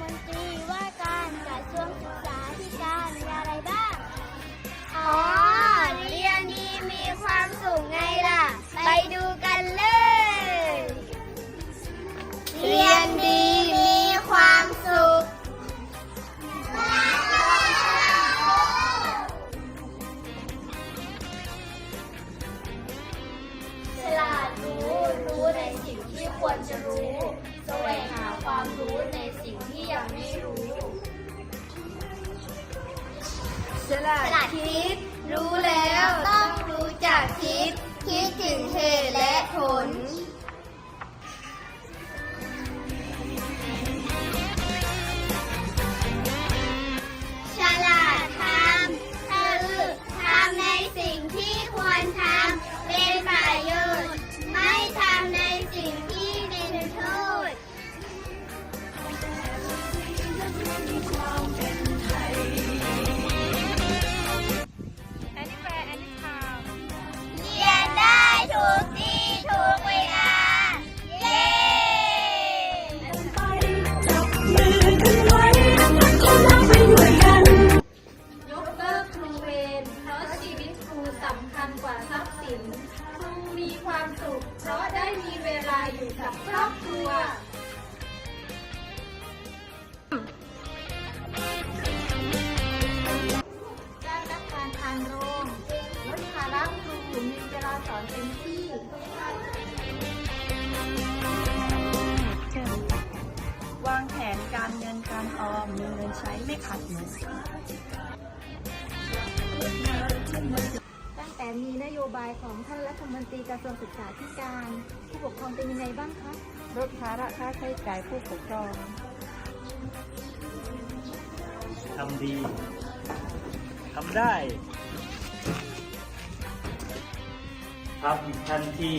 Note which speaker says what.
Speaker 1: มนตรีว่าการกระทรวงศึกษาธิการมีอะไรบ้าง อ๋อ เรียนดีมีความสุขไงล่ะ ไปดูกันเลย เรียนดีมีความสุข ฉลาดรู้รู้ในสิ่งที่ควรจะรู้ ไม่รู้
Speaker 2: ฉลาด
Speaker 1: คิดรู้แล้ว สำ
Speaker 2: คัญกว่าทรัพย์สินคงมีความสุข เพราะได้มีเวลาอยู่กับครอบครัวการรับการทานโรงลดภาระครูมีเวลาสอนเต็มที่ มีนโยบายของท่านรัฐมนตรีกระทรวงศึกษาธิการ ผู้ปกครองเป็นยังไงบ้างคะ
Speaker 3: ลดภาระค่าใช้จ่ายผู้ปกครอง
Speaker 4: ทำดีทำได้ทำทันที